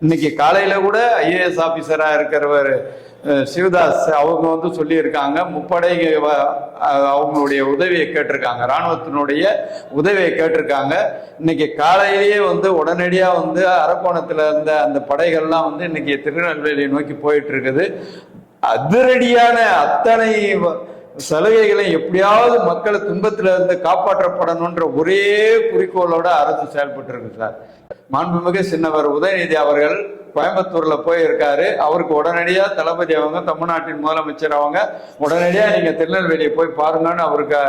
இன்னைக்கு காலையில கூட ஐஏஎஸ் ஆபீசரா இருக்கிறவர் சிவதாஸ் அவங்க வந்து சொல்லியிருக்காங்க. முப்படை அவங்களுடைய உதவியை கேட்டிருக்காங்க. ராணுவத்தினுடைய உதவியை கேட்டிருக்காங்க. இன்னைக்கு காலையிலேயே வந்து உடனடியாக வந்து அரக்கோணத்தில் இருந்த அந்த படைகள்லாம் வந்து இன்னைக்கு திருநெல்வேலியை நோக்கி போயிட்டு இருக்குது அதிரடியான அத்தனை வ- சலுகைகளை எப்படியாவது மக்களை துன்பத்தில் இருந்து காப்பாற்றப்படணுன்ற ஒரே குறிக்கோளோட அரசு செயல்பட்டு இருக்கு சார். மாண்புமிகு சின்னவர் உதயநிதி அவர்கள் கோயம்புத்தூர்ல போயிருக்காரு. அவருக்கு உடனடியா தளபதி அவங்க தமிழ்நாட்டின் முதலமைச்சர் அவங்க உடனடியா நீங்க திருநெல்வேலியை போய் பாருங்கன்னு அவருக்கு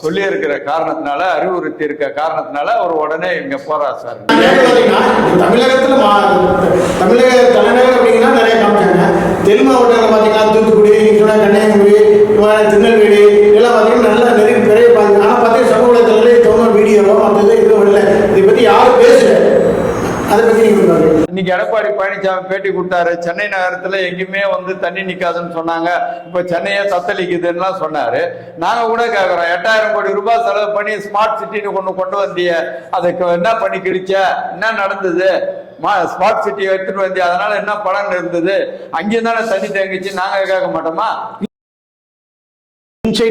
சொல்லி இருக்கிற காரணத்தினால அறிவுறுத்தி இருக்க காரணத்தினால அவர் உடனே இங்க போறா சார். தமிழகத்துல மா- தமிழக தலைநகர் அப்படிங்கன்னா நிறைய காமிச்சாங்க. தென் மாவட்டங்களில் பாத்தீங்கன்னா தூத்துக்குடி கன்னியாகுமரி திருநெல்வேலி இதெல்லாம் பார்த்தீங்கன்னா நல்லா நிறைய நிறைய பாருங்க ஆனா பாத்தீங்கன்னா சமூக வலைத்தளத்தில் தோணும் வீடியோவோ மற்றது இல்லை இதை பத்தி யாரும் பேசுறது அதை பாருங்க இன்னைக்கு எடப்பாடி பழனிசாமி பேட்டி கொடுத்தாரு. சென்னை நகரத்துல எங்கேயுமே வந்து தண்ணி நிக்காதுன்னு சொன்னாங்க. இப்ப சென்னையே தத்தளிக்குதுன்னு சொன்னாரு. நாங்க கூட கேக்குறோம். எட்டாயிரம் கோடி ரூபாய் செலவு பண்ணி ஸ்மார்ட் சிட்டின்னு கொண்டு கொண்டு வந்திய. அதுக்கு என்ன பண்ணி கிழிச்ச என்ன நடந்தது? ஸ்மார்ட் சிட்டி எடுத்துட்டு வந்திய. அதனால என்ன பலன் இருந்தது? அங்கேயும் தானே தண்ணி தேங்கிச்சு. நாங்க கேட்க மாட்டோமா?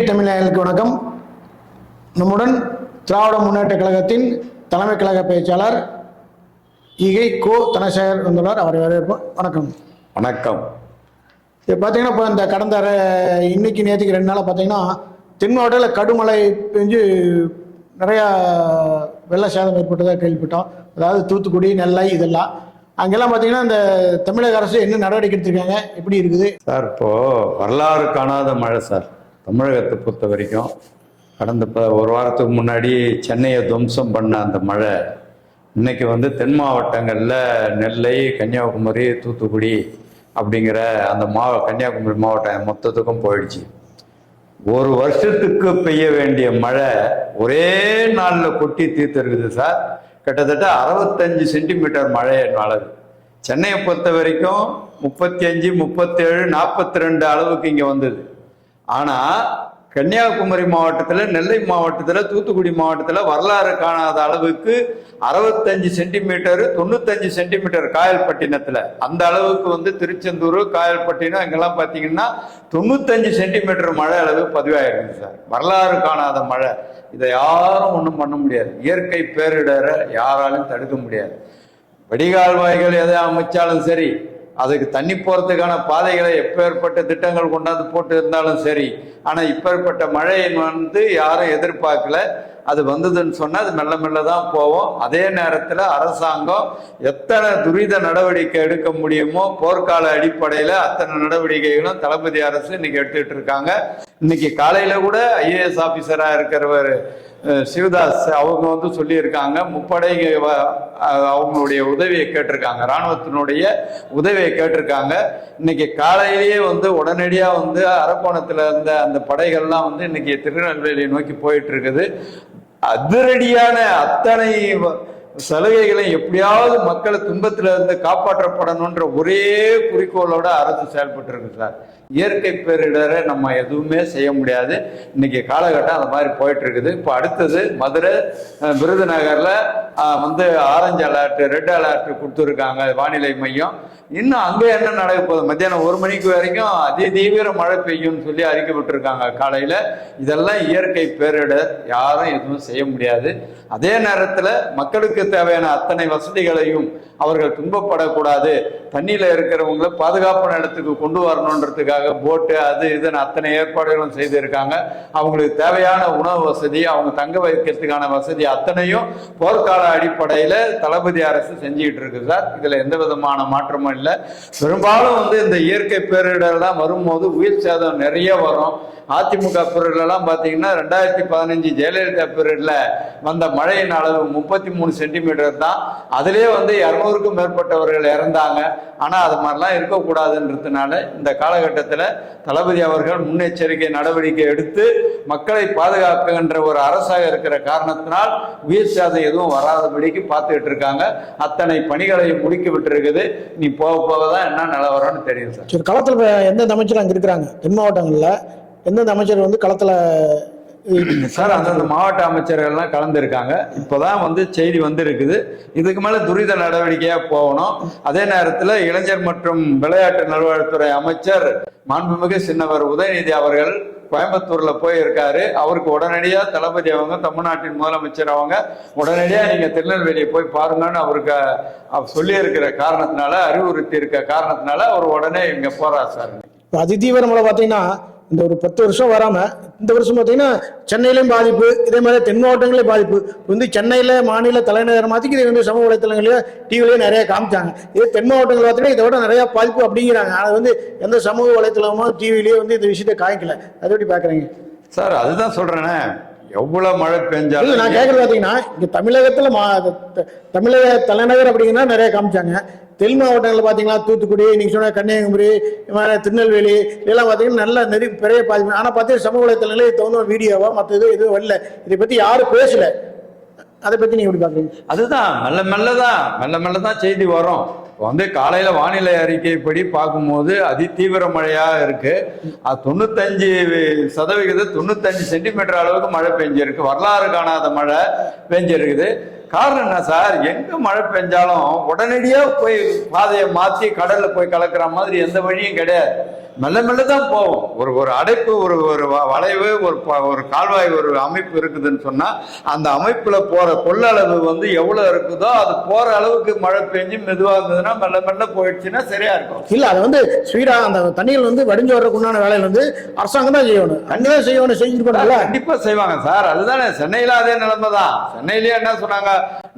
தமிழர்களுக்கு வணக்கம். நம்முடன் திராவிட முன்னேற்ற கழகத்தின் தலைமை கழக பேச்சாளர் ஈகை கோ தனசேகர் வந்துள்ளார். அவரை வரவேற்போம். வணக்கம். வணக்கம். இப்போ பார்த்தீங்கன்னா இப்போ இந்த கடந்த இன்னைக்கு நேற்றுக்கு ரெண்டு நாளாக பார்த்தீங்கன்னா தென் மாவட்டத்தில் கடுமழை பெஞ்சு நிறையா வெள்ள சேதம் ஏற்பட்டதாக கேள்விப்பட்டோம். அதாவது தூத்துக்குடி நெல்லை இதெல்லாம். அங்கெல்லாம் பார்த்தீங்கன்னா இந்த தமிழக அரசு என்ன நடவடிக்கை எடுத்திருக்காங்க? எப்படி இருக்குது? சார் இப்போ வரலாறு காணாத மழை சார். தமிழகத்தை பொறுத்த வரைக்கும் கடந்த ப ஒரு வாரத்துக்கு முன்னாடி சென்னையை துவம்சம் பண்ண அந்த மழை இன்னைக்கு வந்து தென் மாவட்டங்களில் நெல்லை கன்னியாகுமரி தூத்துக்குடி அப்படிங்கிற அந்த மாவ கன்னியாகுமரி மாவட்டம் மொத்தத்துக்கும் போயிடுச்சு. ஒரு வருஷத்துக்கு பெய்ய வேண்டிய மழை ஒரே நாளில் கொட்டி தீர்த்துருக்குது சார். கிட்டத்தட்ட அறுபத்தஞ்சு சென்டிமீட்டர் மழை அளவு சென்னையை பொறுத்த வரைக்கும் முப்பத்தி அஞ்சு முப்பத்தேழு நாற்பத்தி ரெண்டு அளவுக்கு இங்கே வந்தது. ஆனால் கன்னியாகுமரி மாவட்டத்தில் நெல்லை மாவட்டத்தில் தூத்துக்குடி மாவட்டத்தில் வரலாறு காணாத அளவுக்கு அறுபத்தஞ்சு சென்டிமீட்டர் தொண்ணூத்தஞ்சு சென்டிமீட்டர் காயல்பட்டினத்தில் அந்த அளவுக்கு வந்து திருச்செந்தூர் காயல்பட்டினம் இங்கெல்லாம் பார்த்தீங்கன்னா தொண்ணூத்தஞ்சு சென்டிமீட்டர் மழை அளவு பதிவாயிருக்கு சார். வரலாறு காணாத மழை. இதை யாரும் ஒன்றும் பண்ண முடியாது. இயற்கை பேரிடரை யாராலும் தடுக்க முடியாது. வடிகால்வாய்கள் எதை அமைச்சாலும் சரி அதுக்கு தண்ணி போகிறதுக்கான பாதைகளை எப்பேற்பட்ட திட்டங்கள் கொண்டாந்து போட்டு இருந்தாலும் சரி ஆனால் இப்பேற்பட்ட மழையை வந்து யாரும் எதிர்பார்க்கல. அது வந்ததுன்னு சொன்னால் அது மெல்ல மெல்ல தான் போவோம். அதே நேரத்தில் அரசாங்கம் எத்தனை துரித நடவடிக்கை எடுக்க முடியுமோ போர்க்கால அடிப்படையில் அத்தனை நடவடிக்கைகளும் தளபதி அரசு இன்னைக்கு எடுத்துட்டு இருக்காங்க. இன்னைக்கு காலையில் கூட ஐஏஎஸ் ஆஃபீஸராக இருக்கிறவர் சிவதாஸ் அவங்க வந்து சொல்லியிருக்காங்க. முப்படை அவங்களுடைய உதவியை கேட்டிருக்காங்க. ராணுவத்தினுடைய உதவியை கேட்டிருக்காங்க. இன்னைக்கு காலையிலேயே வந்து உடனடியாக வந்து அரக்கோணத்தில் இருந்த அந்த படைகள்லாம் வந்து இன்னைக்கு திருநெல்வேலியை நோக்கி போயிட்டு இருக்குது. அதிரடியான அத்தனை சலுகைகளை எப்படியாவது மக்களை துன்பத்தில் இருந்து காப்பாற்றப்படணுன்ற ஒரே குறிக்கோளோட அரசு செயல்பட்டு இருக்கு சார். இயற்கை பேரிடரை நம்ம எதுவுமே செய்ய முடியாது. இன்னைக்கு காலகட்டம் அந்த மாதிரி போயிட்டு இருக்குது இப்போ அடுத்தது மதுரை விருதுநகரில் விருதுநகர்ல வந்து ஆரஞ்சு அலர்ட் ரெட் அலர்ட் கொடுத்துருக்காங்க வானிலை மையம். இன்னும் அங்கே என்ன நடக்க போகுது? மத்தியானம் ஒரு மணிக்கு வரைக்கும் அதி தீவிர மழை பெய்யும்னு சொல்லி அறிக்கப்பட்டிருக்காங்க காலையில. இதெல்லாம் இயற்கை பேரிடர் யாரும் எதுவும் செய்ய முடியாது. அதே நேரத்தில் மக்களுக்கு தேவையான அத்தனை வசதிகளையும் அவர்கள் துன்பப்படக்கூடாது. தண்ணியில் இருக்கிறவங்கள பாதுகாப்பான இடத்துக்கு கொண்டு வரணுன்றதுக்காக போட்டு அது இதுன்னு அத்தனை ஏற்பாடுகளும் செய்திருக்காங்க. அவங்களுக்கு தேவையான உணவு வசதி அவங்க தங்க வைக்கிறதுக்கான வசதி அத்தனையும் போர்க்கால அடிப்படையில் தளபதி அரசு செஞ்சுக்கிட்டு இருக்கு சார். இதில் எந்த விதமான மாற்றமும் இல்லை. பெரும்பாலும் வந்து இந்த இயற்கை பேரிடர்லாம் வரும்போது உயிர் சேதம் நிறைய வரும். அதிமுக பீரியட்லாம் பார்த்தீங்கன்னா ரெண்டாயிரத்தி பதினஞ்சு ஜெயலலிதா பீரியட்ல வந்த மழையின் அளவு முப்பத்தி மூணு சென்டிமீட்டர் தான். அதிலே வந்து இரநூறுக்கும் மேற்பட்டவர்கள் இறந்தாங்க. ஆனால் அது மாதிரிலாம் இருக்கக்கூடாதுன்றதுனால இந்த காலகட்டத்தில் தளபதி அவர்கள் முன்னெச்சரிக்கை நடவடிக்கை எடுத்து மக்களை பாதுகாக்குகின்ற ஒரு அரசாக இருக்கிற காரணத்தினால் உயிர் சேதம் எதுவும் வராதபடிக்கு பார்த்துக்கிட்டு இருக்காங்க. அத்தனை பணிகளையும் முடிக்கி விட்டுருக்குது. நீ போக போக தான் என்ன நிலவரம்னு தெரியும் சார். களத்தில் எந்தெந்த அமைச்சர் அங்கே இருக்கிறாங்க? தென் மாவட்டங்களில் எந்தெந்த அமைச்சர் வந்து களத்தில் சார் அந்தந்த மாவட்ட அமைச்சர்கள்லாம் கலந்துருக்காங்க. இப்போதான் வந்து செய்தி வந்திருக்குது. இதுக்கு மேல துரித நடவடிக்கையா போகணும். அதே நேரத்தில் இளைஞர் மற்றும் விளையாட்டு நல்வாழ்வுத்துறை அமைச்சர் மாண்புமிகு சின்னவர் உதயநிதி அவர்கள் கோயம்புத்தூர்ல போய் இருக்காரு அவருக்கு உடனடியா தளபதி அவங்க தமிழ்நாட்டின் முதலமைச்சர் அவங்க உடனடியா நீங்க திருநெல்வேலியை போய் பாருங்கன்னு அவருக்கு அவர் சொல்லியிருக்கிற காரணத்தினால அறிவுறுத்தி இருக்க காரணத்தினால அவர் உடனே இங்க போறார் சார். இப்போ அதிதீவிரமலை பார்த்தீங்கன்னா இந்த ஒரு பத்து வருஷம் வராமல் இந்த வருஷம் பார்த்தீங்கன்னா சென்னையிலையும் பாதிப்பு இதே மாதிரி தென் மாவட்டங்களையும் பாதிப்பு. வந்து சென்னையில் மாநில தலைநகர் மாற்றிக்கு இதை வந்து சமூக வலைத்தளங்களையும் டிவிலையும் நிறைய காமிச்சாங்க. இதே தென் மாவட்டங்கள் பார்த்தீங்கன்னா இதை விட நிறைய பாதிப்பு அப்படிங்கிறாங்க. ஆனால் வந்து எந்த சமூக வலைத்தளமோ டிவிலையோ வந்து இந்த விஷயத்தை காய்க்கல அதை எப்படி பார்க்குறீங்க சார் அதுதான் சொல்றேனே. எவ்வளவு மழை பெஞ்சாலும் நான் கேட்கறது பாத்தீங்கன்னா இங்க தமிழகத்துல தமிழக தலைநகர் அப்படிங்கன்னா நிறைய காமிச்சாங்க. தென் மாவட்டங்களில் பார்த்தீங்களா தூத்துக்குடி நீங்க சொன்ன கன்னியாகுமரி மாதிரி திருநெல்வேலி இதெல்லாம் பார்த்தீங்கன்னா நல்ல நெறி பெரிய பாதிப்பு ஆனால் பார்த்தீங்கன்னா சமூக வலைத்தளங்களே தகுந்த வீடியோவா மற்ற இது எதுவும் வரல. இதை பத்தி யாரும் பேசல. அதை பத்தி நீங்க எப்படி பாக்குறீங்க? அதுதான் மெல்ல மெல்ல தான் மெல்ல மெல்ல தான் செய்தி வரும். வந்து காலையில வானிலை அறிக்கைப்படி பார்க்கும்போது அதி தீவிர மழையா இருக்கு. அது தொண்ணூத்தஞ்சு சதவிகிதம் தொண்ணூத்தஞ்சு சென்டிமீட்டர் அளவுக்கு மழை பெஞ்சிருக்கு. வரலாறு காணாத மழை பெஞ்சிருக்குது. காரணம் என்ன சார்? எங்க மழை பெஞ்சாலும் உடனடியா போய் பாதையை மாத்தி கடல்ல போய் கலக்கிற மாதிரி எந்த வழியும் கிடையாது. மெல்ல மெல்ல தான் போகும் ஒரு ஒரு அடைப்பு ஒரு ஒரு வளைவு ஒரு ஒரு கால்வாய் ஒரு அமைப்பு இருக்குதுன்னு சொன்னா அந்த அமைப்புல போற கொள்ளளவு வந்து எவ்வளவு இருக்குதோ அது போற அளவுக்கு மழை பெஞ்சு மெதுவா இருந்ததுன்னா மெல்ல மெல்ல போயிடுச்சுன்னா சரியா இருக்கும். இல்ல அது வந்து ஸ்பீடா அந்த தண்ணிகள் வந்து வடிஞ்சு வர்றதுக்கு உண்டான வேலையில் வந்து அரசாங்கம் தான் செய்யணும். அங்கதான் செய்யணும் செஞ்சுட்டு போனால கண்டிப்பா செய்வாங்க சார். அதுதானே சென்னையில அதே நிலைமை தான். சென்னையிலேயே என்ன சொன்னாங்க?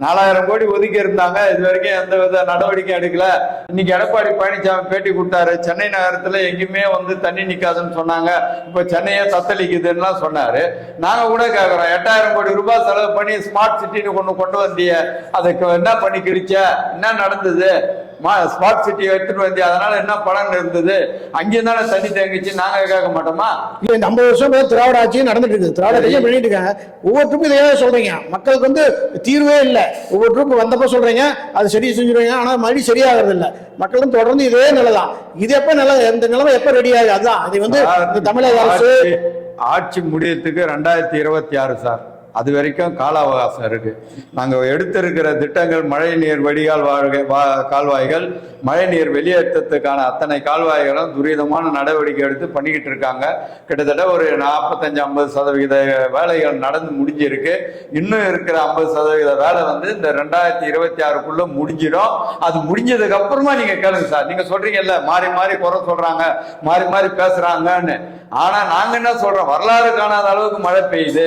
நாலாயிரம் கோடி ஒதுக்கி இருந்தாங்க. இது வரைக்கும் எந்த வித நடவடிக்கை எடுக்கல. இன்னைக்கு எடப்பாடி பழனிசாமி பேட்டி கொடுத்தாரு. சென்னை நகரத்துல எங்கேயுமே வந்து தண்ணி நிக்காதுன்னு சொன்னாங்க. இப்ப சென்னையே தத்தளிக்குதுன்னு சொன்னாரு. நாங்கள் கூட கேட்குறோம் எட்டாயிரம் கோடி ரூபாய் செலவு பண்ணி ஸ்மார்ட் சிட்டின்னு கொண்டு கொண்டு வந்திய. அதுக்கு என்ன பண்ணி கிழிச்ச என்ன நடந்தது? ஸ்மார்ட் சிட்டி எடுத்துட்டு வந்திய? அதனால என்ன பலன் இருந்தது? அங்கேயும் தானே தண்ணி தேங்கிச்சு நாங்க கேட்க மாட்டோமா? இல்ல இந்த ஐம்பது வருஷம் திராவிட ஆட்சியும் நடந்துட்டு இருக்கு திராவிட ஆட்சியும் பண்ணிட்டு இருக்காங்க ஒவ்வொருத்தருக்கும் இதையே சொல்றீங்க. மக்களுக்கு வந்து தீர்வே இல்லை. ஒவ்வொருத்தருக்கும் வந்தப்ப சொல்றீங்க. அது சரி செஞ்சுருவீங்க. ஆனா மறுபடியும் சரியாகிறது இல்ல. மக்களும் தொடர்ந்து இதே நிலை தான் இது எப்ப நிலை இந்த நிலைமை எப்ப ரெடி ஆகுது? அதுதான் இது வந்து தமிழக அரசு ஆட்சி- ஆட்சி முடியறதுக்கு ரெண்டாயிரத்தி இருபத்தி ஆறு சார். அது வரைக்கும் கால அவகாசம் இருக்கு. நாங்கள் எடுத்திருக்கிற திட்டங்கள் மழை நீர் வடிகால் வாழ்கை வா- கால்வாய்கள் மழை நீர் வெளியேற்றத்துக்கான அத்தனை கால்வாய்களும் துரிதமான நடவடிக்கை எடுத்து பண்ணிக்கிட்டு இருக்காங்க. கிட்டத்தட்ட ஒரு நாற்பத்தஞ்சு ஐம்பது சதவிகித வேலைகள் நடந்து முடிஞ்சிருக்கு. இன்னும் இருக்கிற ஐம்பது சதவீத வேலை வந்து இந்த ரெண்டாயிரத்தி இருபத்தி ஆறுக்குள்ள முடிஞ்சிடும். அது முடிஞ்சதுக்கு அப்புறமா நீங்க கேளுங்க சார். நீங்க சொல்றீங்கல்ல மாறி மாறி குறை சொல்றாங்க மாறி மாறி பேசுறாங்கன்னு. ஆனா நாங்க என்ன சொல்றோம்? வரலாறு காணாத அளவுக்கு மழை பெய்யுது.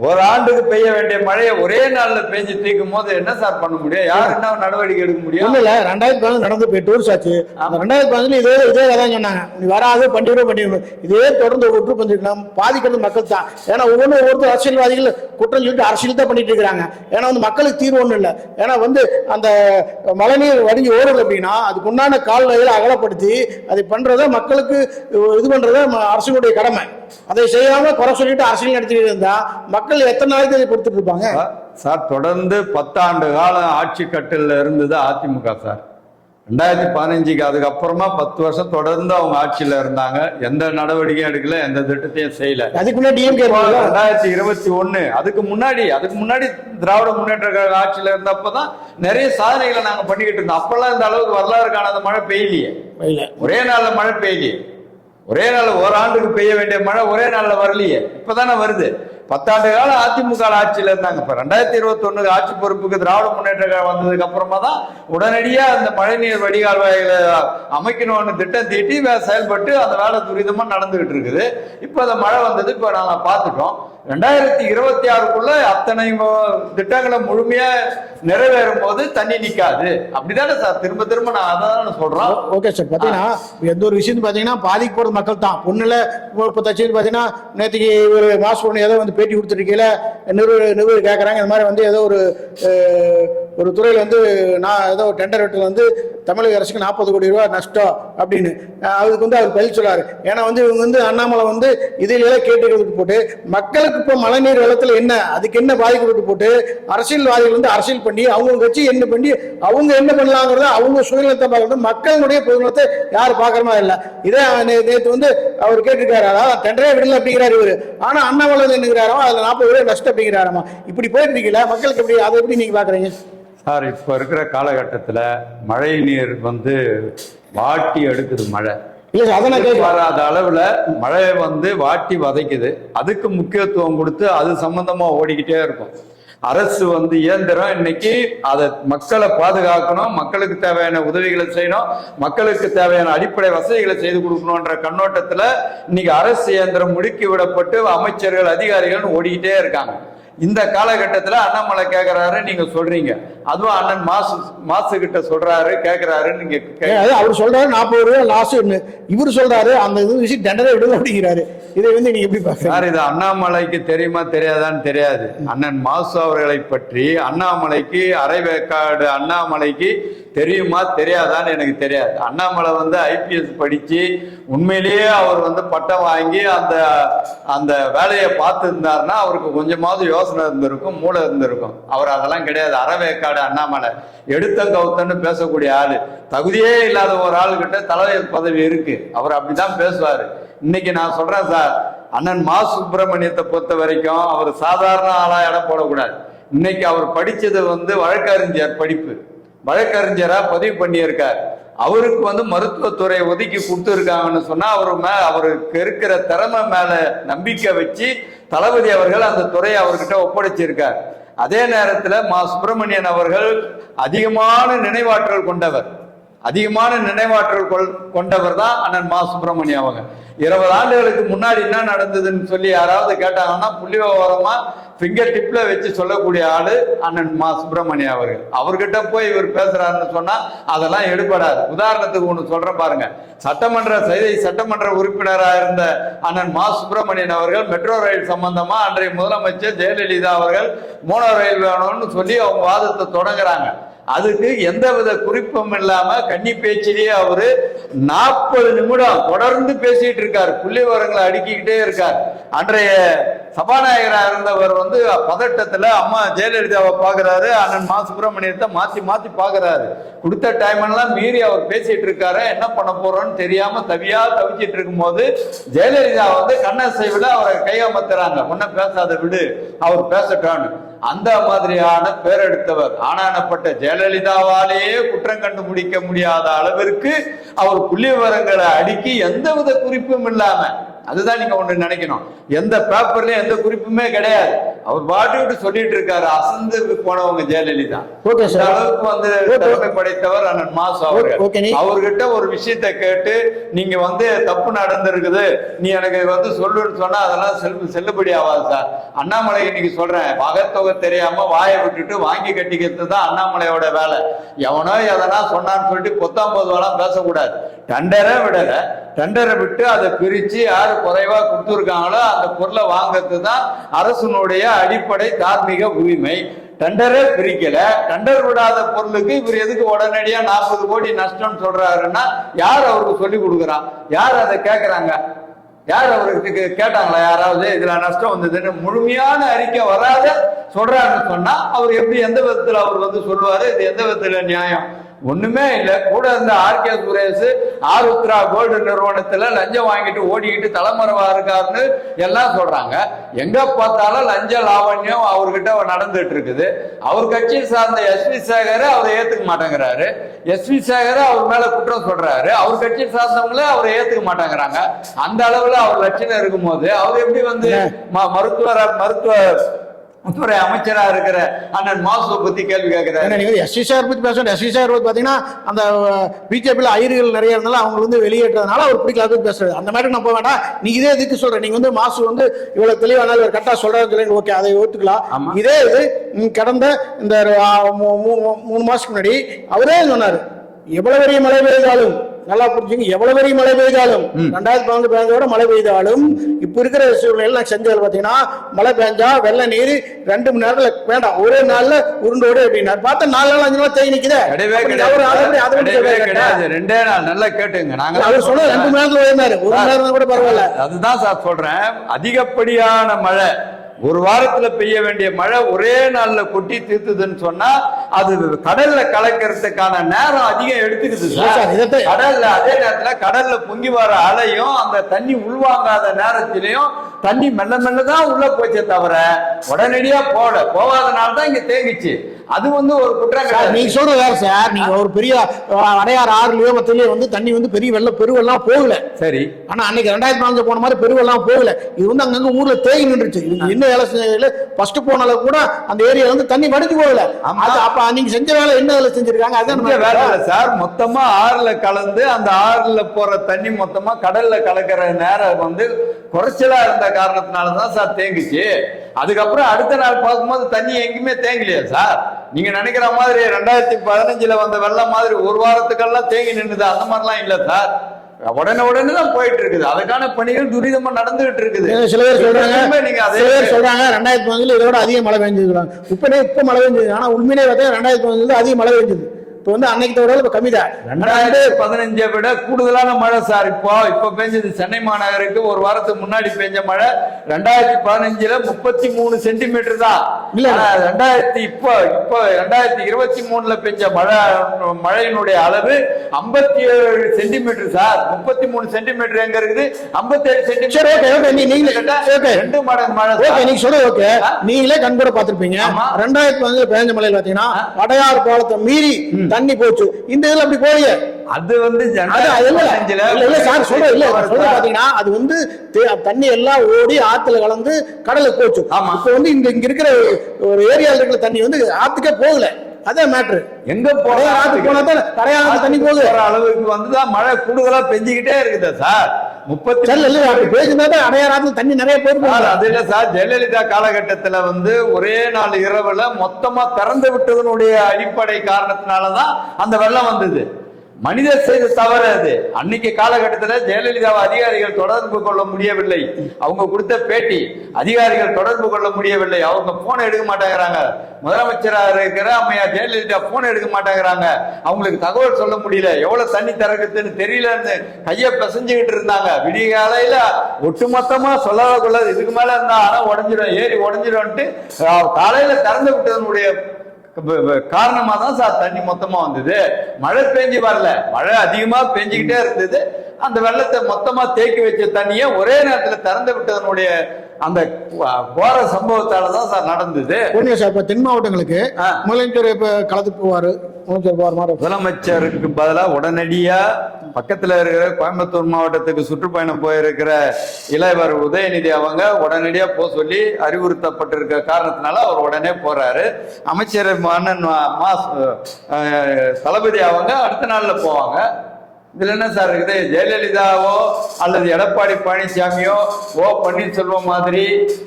ஒரு ஆண்டுக்கு பெய்ய வேண்டிய மழையை ஒரே நாள்ல பெஞ்சு தீர்க்கும் போது என்ன சார் பண்ண முடியும்? யார் என்ன நடவடிக்கை எடுக்க முடியும்? இல்ல ரெண்டாயிரத்தி பதினஞ்சு நடந்து போய் டூர்ஸ் ஆச்சு. ரெண்டாயிரத்தி பதினஞ்சுல இதே இதே கதை சொன்னாங்க. நீ வராது பண்ணிவிடும் பண்ணிவிடும் இதே தொடர்ந்து ஒவ்வொரு பண்ணிருக்கலாம் பாதிக்கிறது மக்கள் தான். ஏன்னா ஒவ்வொன்றும் ஒவ்வொருத்தர் அரசியல்வாதிகள் குற்றம் சொல்லிட்டு அரசியல் தான் பண்ணிட்டு இருக்கிறாங்க. ஏன்னா வந்து மக்களுக்கு தீர்வு ஒன்றும் இல்லை. ஏன்னா வந்து அந்த மழைநீர் வடிஞ்சு ஓடுது அப்படின்னா அதுக்கு உண்டான கால்வாய்களை அகலப்படுத்தி அதை பண்றத மக்களுக்கு இது பண்றத ம- அரசுடைய கடமை. அதை செய்யாம குறை சொல்லிட்டு அரசியல் நடத்திட்டு இருந்தா மக்கள் எத்தனை நாளைக்கு அதை கொடுத்துட்டு இருப்பாங்க? சார், தொடர்ந்து பத்தாண்டு காலம் ஆட்சி கட்டில் இருந்தது அதிமுக சார். ரெண்டாயிரத்தி பதினஞ்சுக்கு அதுக்கப்புறமா பத்து வருஷம் தொடர்ந்து அவங்க ஆட்சியில இருந்தாங்க. எந்த நடவடிக்கையும் எடுக்கல எந்த திட்டத்தையும் செய்யல. அதுக்கு முன்னாடி ரெண்டாயிரத்தி இருபத்தி ஒண்ணு அதுக்கு முன்னாடி அதுக்கு முன்னாடி திராவிட முன்னேற்ற கழக ஆட்சியில இருந்தப்பதான் நிறைய சாதனைகளை நாங்க பண்ணிக்கிட்டு இருந்தோம். அப்பெல்லாம் இந்த அளவுக்கு வரலாறு காணாத மழை பெய்யலையே. ஒரே நாள்ல மழை பெய்யலையே. ஒரே நாள் ஒரு ஆண்டுக்கு பெய்ய வேண்டிய மழை ஒரே நாளில் வரலையே. இப்பதானே வருது. பத்தாண்டு கால அதிமுக ஆட்சியில இருந்தாங்க. இப்ப ரெண்டாயிரத்தி இருபத்தி ஒண்ணு ஆட்சி பொறுப்புக்கு திராவிட முன்னேற்ற கழகம் வந்ததுக்கு அப்புறமா தான் உடனடியா அந்த மழைநீர் வடிகால் வாயில அமைக்கணும்னு திட்டம் தீட்டி செயல்பட்டு அந்த வேலை துரிதமா நடந்துகிட்டு இருக்குது. இப்ப அந்த மழை வந்தது. இப்ப நாங்க பார்த்துட்டோம். ரெண்டாயிரத்தி இருபத்தி ஆறுக்குள்ள அத்தனை திட்டங்களை முழுமையா நிறைவேறும் போது தண்ணி நிக்காது. அப்படிதானே சார்? திரும்ப திரும்ப நான் அதான் சொல்றோம். Okay sir. பார்த்தீங்கன்னா எந்த ஒரு விஷயம் பார்த்தீங்கன்னா பாதிக்க போகிறது மக்கள் தான். பொண்ணுல இப்போ தச்சு பார்த்தீங்கன்னா நேற்றுக்கு ஒரு மாசு பொண்ணு ஏதோ வந்து பேட்டி கொடுத்துருக்கையில நிறுவனர் நிறுவனர் கேட்குறாங்க இந்த மாதிரி வந்து ஏதோ ஒரு ஒரு துறையில் வந்து நான் ஏதோ டெண்டர் வெட்டில் வந்து தமிழக அரசுக்கு நாற்பது கோடி ரூபா நஷ்டம் அப்படின்னு. அதுக்கு வந்து அவர் பதில் சொல்லாரு ஏன்னா வந்து இவங்க வந்து அண்ணாமலை வந்து இதில் கேட்டுக்கிறதுக்கு போட்டு மக்களுக்கு இப்போ மழைநீர் வெள்ளத்துல என்ன அதுக்கு என்ன பாதிக்கப்பட்டு போட்டு அரசியல்வாதிகள் வந்து அரசியல் பண்ணி அவங்க கட்சி என்ன பண்ணி அவங்க என்ன பண்ணலாங்கிறத அவங்க சுயநலத்தை பார்க்கறது மக்களுடைய பொதுநலத்தை யார் பார்க்கறமா இல்ல. இதே நே- நேத்து வந்து அவர் கேட்டிருக்காரு அதாவது டெண்டரே விடல அப்படிங்கிறாரு இவரு. ஆனா அண்ணாமலை என்னங்கிறாரோ அதுல நாற்பது பேர் நஷ்டம் அப்படிங்கிறாராமா? இப்படி போயிட்டு இருக்கீங்களா மக்களுக்கு எப்படி அதை எப்படி நீங்க பாக்குறீங்க சார் இப்போ இருக்கிற காலகட்டத்தில் மழை நீர் வந்து வாட்டி எடுக்குது மழை. வராத அளவுல மழையை வந்து வாட்டி வதைக்குது. அதுக்கு முக்கியத்துவம் கொடுத்து அது சம்பந்தமா ஓடிக்கிட்டே இருக்கும். அரசு வந்து இயந்திரம் இன்னைக்கு அதை மக்களை பாதுகாக்கணும் மக்களுக்கு தேவையான உதவிகளை செய்யணும் மக்களுக்கு தேவையான அடிப்படை வசதிகளை செய்து கொடுக்கணுன்ற கண்ணோட்டத்துல இன்னைக்கு அரசு இயந்திரம் முடுக்கி விடப்பட்டு அமைச்சர்கள் அதிகாரிகள் ஓடிக்கிட்டே இருக்காங்க. இந்த காலகட்டத்துல அண்ணாமலை கேக்குறாரு நீங்க சொல்றீங்க. அதுவும் அண்ணன் மாசு மாசு கிட்ட சொல்றாரு கேக்குறாரு நீங்க அவர் சொல்றாரு நாற்பது ரூபா லாஸ் இவர் சொல்றாரு அந்த இது விஷயம் டெண்டரே விடுங்க அப்படிங்கிறாரு. இதை வந்து நீங்க எப்படி பாக்குறீங்க சார் இது அண்ணாமலைக்கு தெரியுமா தெரியாதான்னு தெரியாது. அண்ணன் மாசு அவர்களை பற்றி அண்ணாமலைக்கு அரைவேக்காடு அண்ணாமலைக்கு தெரியுமா? தெரியாதான்னு எனக்கு தெரியாது. அண்ணாமலை வந்து ஐபிஎஸ் படிச்சு உண்மையிலேயே அவர் வந்து பட்டம் வாங்கி அந்த அந்த வேலையை பார்த்துருந்தாருன்னா அவருக்கு கொஞ்சமாவது யோசனை இருந்திருக்கும் மூளை இருந்திருக்கும். அவர் அதெல்லாம் கிடையாது. அறவேக்காடு அண்ணாமலை. எடுத்த கவுத்தன்னு பேசக்கூடிய ஆள். தகுதியே இல்லாத ஒரு ஆளுகிட்ட தலைவர் பதவி இருக்கு. அவர் அப்படிதான் பேசுவார். இன்னைக்கு நான் சொல்றேன் சார் அண்ணன் மா. சுப்பிரமணியத்தை பொறுத்த வரைக்கும் அவர் சாதாரண ஆளா இடம் போடக்கூடாது. இன்னைக்கு அவர் படிச்சது வந்து வழக்கறிஞர் படிப்பு. வழக்கறிஞரா பதிவு பண்ணியிருக்கார். அவருக்கு வந்து மருத்துவத்துறை ஒதுக்கி கொடுத்துருக்காங்கன்னு சொன்னா அவர் மே அவருக்கு இருக்கிற திறமை மேல நம்பிக்கை வச்சு தளபதி அவர்கள் அந்த துறையை அவர்கிட்ட ஒப்படைச்சிருக்கார். அதே நேரத்துல மா சுப்பிரமணியன் அவர்கள் அதிகமான நினைவாற்றல் கொண்டவர். அதிகமான நினைவாற்றல் கொள் கொண்டவர் தான் அண்ணன் மா. சுப்பிரமணியம் அவங்க. இருபது ஆண்டுகளுக்கு முன்னாடி என்ன நடந்ததுன்னு சொல்லி யாராவது கேட்டாங்கன்னா புள்ளி விவரமா ஃபிங்கர் டிப்ல வச்சு சொல்லக்கூடிய ஆளு அண்ணன் மா. சுப்பிரமணியம் அவர்கள். அவர்கிட்ட போய் இவர் பேசுறாருன்னு சொன்னா அதெல்லாம் எடுபடாது. உதாரணத்துக்கு ஒன்று சொல்றேன் பாருங்க. சட்டமன்ற செய்தி சட்டமன்ற உறுப்பினராக இருந்த அண்ணன் மா. சுப்பிரமணியன் அவர்கள் மெட்ரோ ரயில் சம்பந்தமா அன்றைய முதலமைச்சர் ஜெயலலிதா அவர்கள் மோனோ ரயில் வேணும்னு சொல்லி அவங்க வாதத்தை தொடங்குறாங்க. அதுக்கு எந்தவித குறிப்பும் இல்லாம கன்னி பேச்சிலேயே அவரு நாற்பது நிமிடம் தொடர்ந்து பேசிட்டு இருக்காரு. புள்ளி விவரங்களை அடுக்கிக்கிட்டே இருக்கார். அன்றைய சபாநாயகரா இருந்தவர் வந்து பதட்டத்துல அம்மா ஜெயலலிதாவை பாக்குறாரு. அண்ணன் மா சுப்பிரமணியத்தை மாத்தி மாத்தி பாக்குறாரு. கொடுத்த டைம் எல்லாம் மீறி அவர் பேசிட்டு இருக்காரு. என்ன பண்ண போறோம்னு தெரியாம தவியா தவிச்சிட்டு இருக்கும்போது ஜெயலலிதா வந்து கண்ணசைவில் அவரை கையமத்துறாங்க. ஒன்னும் பேசாத விடு அவர் பேசட்டான்னு. அந்த மாதிரியான பேரெடுத்தவர் ஆனானப்பட்ட ஜெயலலிதாவாலேயே குற்றம் கண்டுபிடிக்க முடியாத அளவிற்கு அவர் புள்ளி விவரங்களை அடுக்கி எந்தவித குறிப்பும் இல்லாம அதுதான் நீங்க ஒன்று நினைக்கணும். எந்த பேப்பர்லயும் எந்த குறிப்புமே கிடையாது. அவர் பாட்டுக்கிட்டு சொல்லிட்டு இருக்காரு. அசந்து போனவங்க ஜெயலலிதா. ஓகே சார் அளவுக்கு வந்து திறமை படைத்தவர் அண்ணன் மாசு அவர்கள். அவர்கிட்ட ஒரு விஷயத்தை கேட்டு நீங்க வந்து தப்பு நடந்திருக்குது. நீ எனக்கு வந்து சொல்லுன்னு சொன்னா அதெல்லாம் செல்லு செல்லுபடி ஆகாது சார் அண்ணாமலை இன்னைக்கு சொல்றேன். வகத்தொகை தெரியாம வாயை விட்டுட்டு வாங்கி கட்டிக்கிறது தான் அண்ணாமலையோட வேலை. எவனோ எதனா சொன்னான்னு சொல்லிட்டு பொத்தாம் பொதுவெல்லாம் பேசக்கூடாது. டெண்டரை விடல. டெண்டரை விட்டு அதை பிரிச்சு யாரு குறைவா கொடுத்துருக்காங்களோ அந்த பொருளை வாங்குறது தான் அரசனுடைய அடிப்படை தார்மீக உரிமை. டெண்டரே பிரிக்கல. டெண்டர் விடாத பொருளுக்கு இவர் எதுக்கு உடனடியா நாற்பது கோடி நஷ்டம்னு சொல்றாருன்னா யார் அவருக்கு சொல்லி கொடுக்குறான்? யார் அதை கேட்கறாங்க யார் அவருக்கு கே- கேட்டாங்களா? யாராவது இதுல நஷ்டம் வந்ததுன்னு முழுமையான அறிக்கை வராத சொல்றாருன்னு சொன்னா அவர் எப்படி எந்த விதத்துல அவர் வந்து சொல்லுவாரு? இது எந்த விதத்துல நியாயம்? ஒண்ணுமே இல்ல. கூட இருந்த ஆர்கே சுரேஷ் ஆருத்ரா கோல்டு நிறுவனத்துல லஞ்சம் வாங்கிட்டு ஓடிக்கிட்டு தலைமறைவா இருக்காருன்னு எல்லாம் சொல்றாங்க. எங்க பார்த்தாலும் லஞ்ச லாவண்யம் அவர்கிட்ட நடந்துட்டு இருக்குது. அவர் கட்சியை சார்ந்த எஸ். வி. சேகர் அவரை ஏத்துக்க மாட்டேங்கிறாரு. எஸ். வி. சேகர் அவர் மேல குற்றம் சொல்றாரு. அவர் கட்சியை சார்ந்தவங்களே அவரை ஏத்துக்க மாட்டேங்கிறாங்க. அந்த அளவுல அவர் லட்சணம் இருக்கும்போது அவர் எப்படி வந்து ம- மருத்துவர மருத்துவ துறை அமைச்சரா இருக்கிற அண்ணன் மாசு பத்தி கேள்வி கேட்கிறாரு நீங்க எஸ்வி சார் பத்தி பேசணும். எஸ்வி சார் பாத்தீங்கன்னா அந்த பிஜேபியில் ஐயர்கள் நிறைய இருந்தாலும் அவங்க வந்து வெளியேற்றதுனால அவர் பிடிக்கல பேசுறது. அந்த மாதிரி நான் போக வேண்டாம். நீங்க இதே இதுக்கு சொல்றேன் நீங்க வந்து மாசு வந்து இவ்வளவு தெளிவானாலும் இவர் கரெக்டா சொல்றாரு ஓகே அதை ஒத்துக்கலாம். இதே இது கடந்த இந்த மூணு மாசத்துக்கு முன்னாடி அவரே சொன்னாரு எவ்வளவு பெரிய மழை பெய்தாலும் நல்லா புரிஞ்சுங்க. எவ்வளவு பெரிய மழை பெய்தாலும் ரெண்டாயிரத்தி பதினொன்று பெய்தோட மழை பெய்தாலும் இப்ப இருக்கிற சூழ்நிலையில் நான் செஞ்சது பாத்தீங்கன்னா மழை பெஞ்சா வெள்ள நீர் ரெண்டு மணி நேரத்துல வேண்டாம். ஒரே நாள்ல உருண்டோடு அப்படின்னா பார்த்தா நாலு நாள் அஞ்சு நாள் தேங்கி நிக்குதே. ரெண்டே நாள். நல்லா கேட்டுங்க. நாங்க அவர் சொன்னது ரெண்டு மணி நேரத்துல உயர்ந்தாரு ஒரு மணி நேரம் கூட பரவாயில்ல. அதுதான் சார் சொல்றேன். அதிகப்படியான மழை. ஒரு வாரத்துல பெய்ய வேண்டிய மழை ஒரே நாள்ல கொட்டி தீர்த்துதுன்னு சொன்னா அது கடல்ல கலக்கிறதுக்கான நேரம் அதிகம் எடுத்துக்குது சார், கடல்ல அதே நேரத்துல கடல்ல பொங்கி வர அலையும் அந்த தண்ணி உள்வாங்காத நேரத்திலையும் தண்ணி மெல்ல மெல்ல தான் உள்ள போச்சே தவிர உடனடியா போல போகாதனால தான் இங்க தேங்கிச்சு. அது வந்து ஒரு குற்றம். நீங்க சொல்றது வேற சார். நீங்க ஒரு பெரிய அடையாறு ஆறுலயோ மத்தியிலயோ வந்து தண்ணி வந்து பெரிய வெள்ள பெருவெல்லாம் போகல. சரி. ஆனா அன்னைக்கு ரெண்டாயிரத்தி நாலு போன மாதிரி பெருவெல்லாம் போகல. இது வந்து அங்கங்க ஊர்ல தேங்கி நின்றுச்சு. என்ன வேலை செஞ்சதுல ஃபர்ஸ்ட் போனால கூட அந்த ஏரியா வந்து தண்ணி வடிஞ்சு போகல. ஆமா. அது அப்ப நீங்க செஞ்ச வேலை என்ன வேலை செஞ்சிருக்காங்க? அதான் வேலை இல்லை சார். மொத்தமா ஆறுல கலந்து அந்த ஆறுல போற தண்ணி மொத்தமா கடல்ல கலக்கிற நேரம் வந்து குறைச்சலா இருந்த காரணத்தினால தான் சார் தேங்குச்சு. அதுக்கப்புறம் அடுத்த நாள் பார்க்கும்போது தண்ணி எங்கேயுமே தேங்கலையா சார். நீங்க நினைக்கிற மாதிரி ரெண்டாயிரத்தி பதினஞ்சுல வந்த வெள்ளம் மாதிரி ஒரு வாரத்துக்கெல்லாம் தேங்கி நின்னுது அந்த மாதிரிலாம் இல்ல சார். உடனே உடனே தான் போயிட்டு இருக்குது. அதுக்கான பணிகள் துரிதமா நடந்துகிட்டு இருக்குது. சில பேர் சொல்றாங்க நீங்க சில பேர் சொல்றாங்க ரெண்டாயிரத்தி பதினஞ்சுல இதோட அதிக மழை பெஞ்சிருக்காங்க இப்பனே இப்ப மழை பெஞ்சது. ஆனா உண்மையிலே பார்த்தா ரெண்டாயிரத்தி பதினஞ்சுல அதிக மழை பெஞ்சது. இப்ப வந்து அன்னைக்கு தவிர இப்ப கம்மி தான் ரெண்டாயிரத்தி பதினஞ்சை விட கூடுதலான மழை சார் இப்போ இப்போ பெஞ்சது சென்னை மாநகருக்கு ஒரு வாரத்துக்கு முன்னாடி பெஞ்ச மழை ரெண்டாயிரத்தி பதினஞ்சுல முப்பத்தி மூணு சென்டிமீட்டர் தான் இல்ல. ரெண்டாயிரத்தி இப்போ இப்போ ரெண்டாயிரத்தி இருபத்தி மூணுல பெஞ்ச மழை மழையினுடைய அளவு ஐம்பத்தி ஏழு சென்டிமீட்டர் சார் முப்பத்தி மூணு சென்டிமீட்டர் எங்க இருக்குது ஐம்பத்தி ஏழு சரி ஓகே ஓகே ரெண்டு மடங்கு மழை ஓகே. நீங்க சொல்றது ஓகே? நீங்களே கண் கூட பாத்திருப்பீங்க. ரெண்டாயிரத்தி பதினஞ்சுல பேஞ்ச மழையில பாத்தீங்கன்னா. அடையாறு பாலத்தை மீறி தண்ணி போச்சு. இந்த இதுல அப்படி போலியே அது வந்து சார் சொல்ற இல்ல. நான் சொல்றது பாத்தீங்கன்னா அது வந்து தண்ணி எல்லாம் ஓடி ஆத்துல கலந்து கடலுக்கு போச்சு. ஆமா. இப்போ வந்து இங்க இங்க இருக்கிற ஒரு ஏரியால இருக்கிற தண்ணி வந்து ஆத்துக்கே போகல. அதே மேட்ரு எங்க கரையாறு ஆத்துக்கு போனா தான் கரையாறு தண்ணி போகுது. அளவுக்கு வந்துதான் மழை கூடுதலா பெஞ்சுக்கிட்டே இருக்குது சார். முப்பத்தி சரி இல்ல அப்படி பேசினா தான் தண்ணி நிறைய சார், போயிருக்கு அது இல்ல சார். ஜெயலலிதா காலகட்டத்துல வந்து ஒரே நாள் இரவுல மொத்தமா திறந்து விட்டதனுடைய அடிப்படை காரணத்தினாலதான் அந்த வெள்ளம் வந்தது. மனிதர் செய்த தவறு அது. அன்னைக்கு காலகட்டத்தில் ஜெயலலிதாவை அதிகாரிகள் தொடர்பு கொள்ள முடியவில்லை. அவங்க கொடுத்த பேட்டி அதிகாரிகள் தொடர்பு கொள்ள முடியவில்லை. அவங்க போன் எடுக்க மாட்டேங்கிறாங்க. முதலமைச்சராக இருக்கிற அம்மையா ஜெயலலிதா போன் எடுக்க மாட்டேங்கிறாங்க. அவங்களுக்கு தகவல் சொல்ல முடியல. எவ்வளவு தண்ணி திறக்குதுன்னு தெரியலன்னு கையை பிசைஞ்சுக்கிட்டு இருந்தாங்க. விடிய காலையில ஒட்டுமொத்தமா சொல்லாத கொள்ளாது இதுக்கு மேல இருந்தா ஆனா உடஞ்சிடும் ஏறி உடஞ்சிடும்ட்டு காலையில திறந்து விட்டதனுடைய காரணமா தான் சார் தண்ணி மொத்தமா வந்தது. மழை பெஞ்சு வரல. மழை அதிகமா பெஞ்சுக்கிட்டே இருந்தது. அந்த வெள்ளத்தை மொத்தமா தேக்கி வச்ச தண்ணியை ஒரே நேரத்துல திறந்து விட்டதனுடைய அந்த கோர சம்பவத்தால தான் சார் நடந்தது. ஒண்ணுங்க சார் இப்ப தென் மாவட்டங்களுக்கு. முதலமைச்சர் இப்ப களத்துக்கு போவாரு. முதலமைச்சர் போவார் மாதிரி முதலமைச்சருக்கு பதிலாக உடனடியா பக்கத்துல இருக்கிற கோயம்புத்தூர் மாவட்டத்துக்கு சுற்றுப்பயணம் போயிருக்கிற இளையவர் உதயநிதி அவங்க உடனடியா போக சொல்லி அறிவுறுத்தப்பட்டிருக்க காரணத்தினால அவர் உடனே போறாரு. அமைச்சர் அண்ணன் மா- தளபதி அவங்க அடுத்த நாள்ல போவாங்க. இதுல என்ன சார் இருக்குது? ஜெயலலிதாவோ அல்லது எடப்பாடி பழனிசாமியோ ஓ பன்னீர்செல்வம் மாதிரி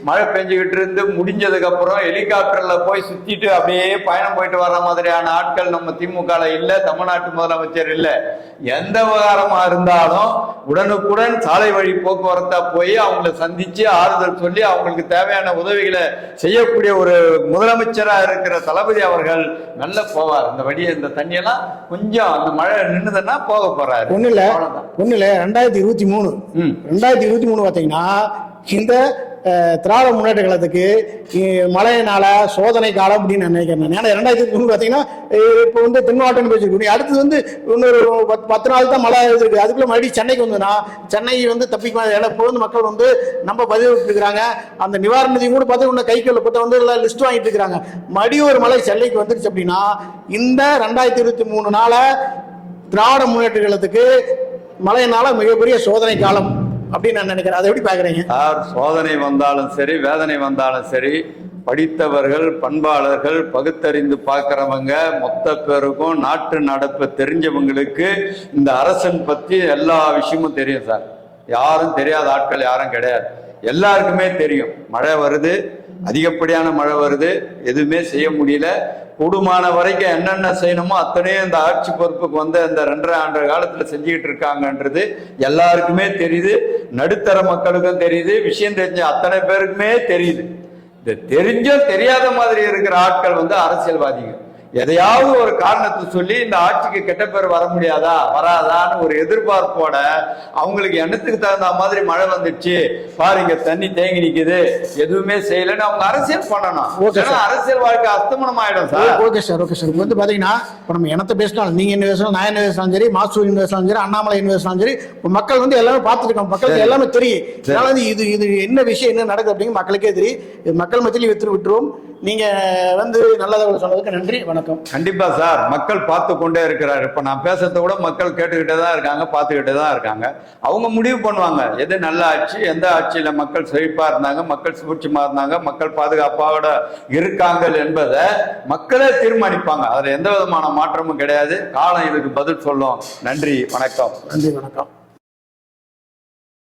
மழை பெஞ்சுக்கிட்டு இருந்து முடிஞ்சதுக்கு அப்புறம் ஹெலிகாப்டர்ல போய் சுத்திட்டு அப்படியே பயணம் போயிட்டு வர்ற மாதிரியான ஆட்கள் நம்ம திமுக இல்ல தமிழ்நாட்டு முதலமைச்சர் இல்ல. எந்த விவகாரமா இருந்தாலும் உடனுக்குடன் சாலை வழி போக்குவரத்தா போய் அவங்கள சந்திச்சு ஆறுதல் சொல்லி அவங்களுக்கு தேவையான உதவிகளை செய்யக்கூடிய ஒரு முதலமைச்சரா இருக்கிற தளபதி அவர்கள் நல்ல போவார். இந்த வழியை இந்த தண்ணியெல்லாம் கொஞ்சம் அந்த மழை நின்றுதுன்னா போக போறாரு. ஒண்ணு இல்ல. ஒண்ணு இல்ல. ரெண்டாயிரத்தி இருபத்தி மூணு. ரெண்டாயிரத்தி இருபத்தி மூணு பாத்தீங்கன்னா இந்த திராவிட முன்னேற்ற காலத்துக்கு இ- மழையினால சோதனை காலம் அப்படின்னு நான் நினைக்கிறேன் ஏன்னா ரெண்டாயிரத்தி மூணு பாத்தீங்கன்னா அஹ், இப்போ வந்து தென் மாவட்டம் பேசிருக்கோம் அடுத்தது வந்து இன்னொரு பத்து- நாள் தான் மழை இருக்கு அதுக்குள்ள மறுபடியும் சென்னைக்கு வந்ததுன்னா சென்னை வந்து தப்பிக்க ஏன்னா இப்போ வந்து மக்கள் வந்து நம்ம பதிவு இருக்கிறாங்க அந்த நிவாரண நிதி கூட பார்த்து இன்னும் கைக்குள்ள பத்த வந்து எல்லாம் லிஸ்ட் வாங்கிட்டு இருக்கிறாங்க மறுபடியும் ஒரு மழை சென்னைக்கு வந்துருச்சு அப்படின்னா இந்த ரெண்டாயிரத்தி இருபத்தி மூணு நாள திராவிட முன்னேற்ற கழகத்துக்கு மழையினால மிகப்பெரிய சோதனை காலம் அப்படின்னு நான் நினைக்கிறேன். அதை எப்படி பார்க்குறீங்க? சார் சோதனை வந்தாலும் சரி வேதனை வந்தாலும் சரி படித்தவர்கள் பண்பாளர்கள் பகுத்தறிந்து பார்க்குறவங்க மொத்த பேருக்கும் நாட்டு நடப்பு தெரிஞ்சவங்களுக்கு இந்த அரசன் பற்றி எல்லா விஷயமும் தெரியும் சார். யாரும் தெரியாத ஆட்கள் யாரும் கிடையாது. எல்லாருக்குமே தெரியும். மழை வருது அதிகப்படியான மழை வருது எதுவுமே செய்ய முடியல. கூடுமான வரைக்கும் என்னென்ன செய்யணுமோ அத்தனையும் இந்த ஆட்சி பொறுப்புக்கு வந்து அந்த ரெண்டரை ஆண்டு காலத்துல செஞ்சுக்கிட்டு இருக்காங்கன்றது எல்லாருக்குமே தெரியுது. நடுத்தர மக்களுக்கும் தெரியுது. விஷயம் தெரிஞ்ச அத்தனை பேருக்குமே தெரியுது. இந்த தெரிஞ்சும் தெரியாத மாதிரி இருக்கிற ஆட்கள் வந்து அரசியல்வாதிகள். எதையாவது ஒரு காரணத்தை சொல்லி இந்த ஆட்சிக்கு கெட்ட பேர் வர முடியாதா? வராதான்னு ஒரு எதிர்பார்ப்போட அவங்களுக்கு எண்ணத்துக்கு தகுந்த மாதிரி மழை வந்துடுச்சு. பாருங்க தண்ணி தேங்கி நிக்குது. எதுவுமே செய்யலைன்னு அவங்க அரசியல் பண்ணணும். அரசியல் வாழ்க்கை அஸ்தமனம் ஆயிடும் sir. Okay sir okay sir. வந்து பார்த்தீங்கன்னா இப்போ நம்ம இனத்தை பேசினாலும் நீங்கள் என்ன பேசலாம் நான் என்ன பேசலாம் சரி மாசு என்ன பேசலாம் சரி அண்ணாமலை என்ன பேசலாம் சரி மக்கள் வந்து எல்லாமே பார்த்துருக்காங்க. மக்களுக்கு எல்லாமே தெரியும். அதனால இது இது என்ன விஷயம் என்ன நடக்குது அப்படிங்க மக்களுக்கே தெரியும். மக்கள் மத்தியில் விட்டு விட்டுருவோம். நீங்க வந்து நல்லதாக சொன்னதுக்கு நன்றி வணக்கம். கண்டிப்பா சார் மக்கள் பார்த்து கொண்டே இருக்கிறார். இப்ப நான் பேசுறத கூட மக்கள் கேட்டுக்கிட்டே தான் இருக்காங்க பார்த்துக்கிட்டே தான் இருக்காங்க. அவங்க முடிவு பண்ணுவாங்க எது நல்ல ஆட்சி எந்த ஆட்சியில மக்கள் செழிப்பா இருந்தாங்க மக்கள் சூட்சமா இருந்தாங்க மக்கள் பாதுகாப்பாவோட இருக்காங்க என்பதை மக்களே தீர்மானிப்பாங்க. அதுல எந்த விதமான மாற்றமும் கிடையாது. காலம் இதுக்கு பதில் சொல்லும். நன்றி வணக்கம். நன்றி வணக்கம்.